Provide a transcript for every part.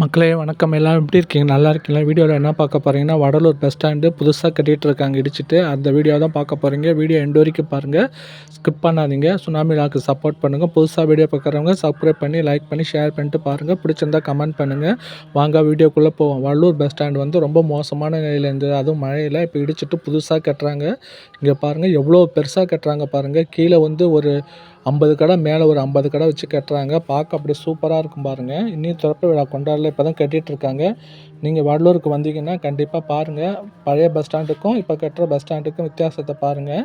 மக்களே வணக்கம். எல்லாம் எப்படி இருக்கீங்க? நல்லா இருக்கீங்களா? வீடியோவில் என்ன பார்க்க போகிறீங்கன்னா வடலூர் பஸ் ஸ்டாண்டு புதுசாக கட்டிகிட்டு இருக்காங்க இடிச்சிட்டு. அந்த வீடியோ தான் பார்க்க போகிறீங்க வீடியோ எண்டு வரைக்கும் பாருங்கள் ஸ்கிப் பண்ணாதீங்க. சுனாமி லாக்கு சப்போர்ட் பண்ணுங்கள் புதுசாக வீடியோ பார்க்குறவங்க சப்ஸ்கிரைப் பண்ணி லைக் பண்ணி ஷேர் பண்ணிட்டு பாருங்கள் பிடிச்சிருந்தா கமெண்ட் பண்ணுங்கள் வாங்க வீடியோக்குள்ளே போவோம். வடலூர் பஸ் ஸ்டாண்டு வந்து ரொம்ப மோசமான நிலையில் இருந்தது. அதுவும் மழையில் இப்போ இடிச்சிட்டு புதுசாக கட்டுறாங்க. இங்கே பாருங்கள் எவ்வளோ பெருசாக கட்டுறாங்க பாருங்கள் கீழே வந்து ஒரு ஐம்பது கடை மேலே ஒரு ஐம்பது கடை வச்சு கட்டுறாங்க. பார்க்க அப்படியே சூப்பராக இருக்கும் பாருங்கள் இன்னும் திறப்பு விழா கொண்டாடல இப்போ தான் கட்டிகிட்ருக்காங்க நீங்கள் வடலூருக்கு வந்தீங்கன்னா கண்டிப்பாக பாருங்கள் பழைய பஸ் ஸ்டாண்டுக்கும் இப்போ கட்டுற பஸ் ஸ்டாண்டுக்கும் வித்தியாசத்தை பாருங்கள்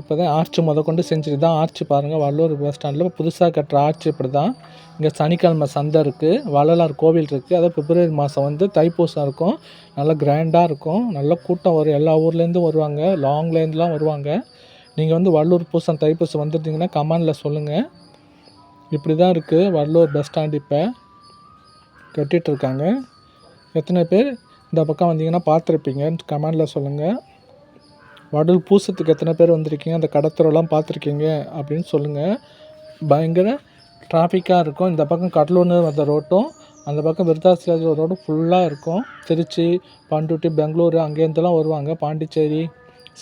இப்போ தான் ஆர்ச்சி முத கொண்டு செஞ்சுட்டு தான் ஆர்ச்சி பாருங்கள் வள்ளூர் பஸ் ஸ்டாண்டில் புதுசாக கட்டுற ஆர்ச்சி இப்படி தான் இங்கே சனிக்கிழமை சந்தை இருக்குது வள்ளலார் கோவில் இருக்குது அதாவது பிப்ரவரி மாதம் வந்து தைப்பூசம் இருக்கும். நல்லா கிராண்டாக இருக்கும். நல்ல கூட்டம் வரும். எல்லா ஊர்லேருந்தும் வருவாங்க. லாங்லேருந்துலாம் வருவாங்க. நீங்கள் வந்து வள்ளூர் பூசம் தைப்பூசம் வந்துட்டீங்கன்னா கமாண்டில் சொல்லுங்கள் இப்படி தான் இருக்குது வள்ளூர் பஸ் ஸ்டாண்ட் இப்போ. கட்டிகிட்ருக்காங்க எத்தனை பேர் இந்த பக்கம் வந்தீங்கன்னா பார்த்துருப்பீங்க. கமெண்டில் சொல்லுங்கள் வடல் பூசத்துக்கு எத்தனை பேர் வந்திருக்கீங்க? அந்த கடத்தரெல்லாம் பார்த்துருக்கீங்க அப்படின்னு சொல்லுங்கள் பயங்கர டிராஃபிக்காக இருக்கும். இந்த பக்கம் கடலூர்னு வந்த ரோட்டும் அந்த பக்கம் விருத்தாசிரியர் ரோடும் ஃபுல்லாக இருக்கும். திருச்சி பண்ருட்டி பெங்களூரு அங்கேருந்துலாம் வருவாங்க. பாண்டிச்சேரி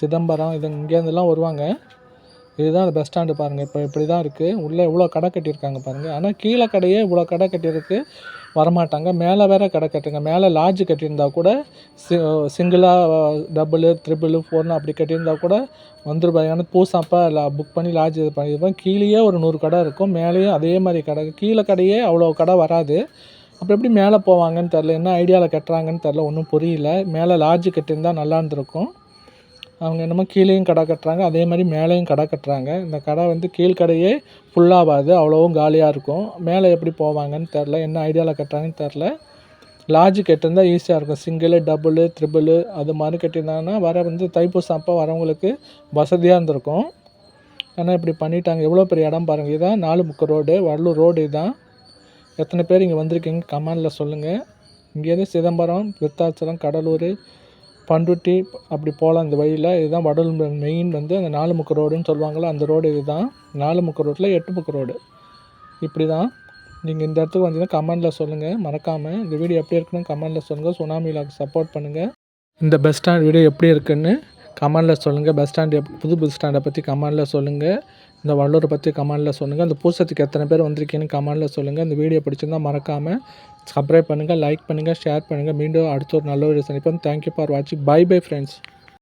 சிதம்பரம் இது இங்கேருந்துலாம் வருவாங்க. இதுதான் பஸ் ஸ்டாண்டு பாருங்கள் இப்போ இப்படி தான் இருக்குது உள்ளே இவ்வளோ கடை கட்டியிருக்காங்க பாருங்கள் ஆனால் கீழே கடையே இவ்வளோ கடை கட்டியிருக்கு வரமாட்டாங்க. மேலே வேறு கடை கட்டுங்க. மேலே லாட்ஜ் கட்டியிருந்தா கூட சி சிங்கிளாக டபுள் த்ரிபிள் ஃபோர்னு அப்படி கட்டியிருந்தா கூட வந்துருப்பாங்க ஏன்னா பூசாப்பா லா புக் பண்ணி லாட்ஜ் இது பண்ணியிருப்பேன் கீழேயே ஒரு நூறு கடை இருக்கும். மேலேயும் அதே மாதிரி கடை. கீழே கடையே அவ்வளோ கடை வராது. அப்போ எப்படி மேலே போவாங்கன்னு தெரில என்ன ஐடியாவில் கட்டுறாங்கன்னு தெரில ஒன்றும் புரியல. மேலே லாட்ஜ் கட்டியிருந்தால் நல்லா இருந்திருக்கும். அவங்க என்னமோ கீழேயும் கடை கட்டுறாங்க அதே மாதிரி மேலேயும் கடை கட்டுறாங்க. இந்த கடை வந்து கீழ்கடையே ஃபுல்லாகாது அவ்வளோவும் காலியாக இருக்கும். மேலே எப்படி போவாங்கன்னு தெரில என்ன ஐடியாவில் கட்டுறாங்கன்னு தெரில லாட்ஜ் கட்டிருந்தா ஈஸியாக இருக்கும். சிங்கிளு டபுள் த்ரிபிள் அது மாதிரி கட்டியிருந்தாங்கன்னா வர வந்து தைப்பூசம் அப்போ வரவங்களுக்கு வசதியாக இருந்திருக்கும். ஆனால் இப்படி பண்ணிட்டாங்க. எவ்வளோ பெரிய இடம் பாருங்கள் இதுதான் நாலு முக்கு ரோடு வடலூர் ரோடு இதுதான் எத்தனை பேர் இங்கே வந்திருக்கீங்க கமெண்டில் சொல்லுங்கள் இங்கேருந்து சிதம்பரம் விருத்தாச்சலம் கடலூர் பண்ருட்டி அப்படி போகலாம் இந்த வழியில். இதுதான் வடலூர் மெயின் வந்து அந்த நாலு முக்கு ரோடுன்னு சொல்லுவாங்களோ அந்த ரோடு இதுதான். நாலு முக்கு ரோட்டில் எட்டு முக்கு ரோடு இப்படி தான் நீங்கள் இந்த இடத்துக்கு வந்தீங்கன்னா கமெண்டில் சொல்லுங்கள் மறக்காமல் இந்த வீடியோ எப்படி இருக்குன்னு கமெண்டில் சொல்லுங்கள் சுனாமியில் சப்போர்ட் பண்ணுங்கள் இந்த பஸ் ஸ்டாண்ட் வீடியோ எப்படி இருக்குன்னு கமெண்டில் சொல்லுங்கள் பஸ் ஸ்டாண்டு புது பஸ் ஸ்டாண்டை பற்றி கமெண்டில் சொல்லுங்கள் இந்த வள்ளூரை பற்றி கமெண்டில் சொல்லுங்கள் அந்த பூசத்துக்கு எத்தனை பேர் வந்திருக்கீங்கன்னு கமெண்டில் சொல்லுங்கள் இந்த வீடியோ பிடிச்சிருந்தால் மறக்காமல் சப்ஸ்கிரைப் பண்ணுங்கள் லைக் பண்ணுங்கள் ஷேர் பண்ணுங்கள் மீண்டும் அடுத்த ஒரு நல்ல ஒரு சந்திப்போம். தேங்க்யூ ஃபார் வாட்சிங் பை பை ஃப்ரெண்ட்ஸ்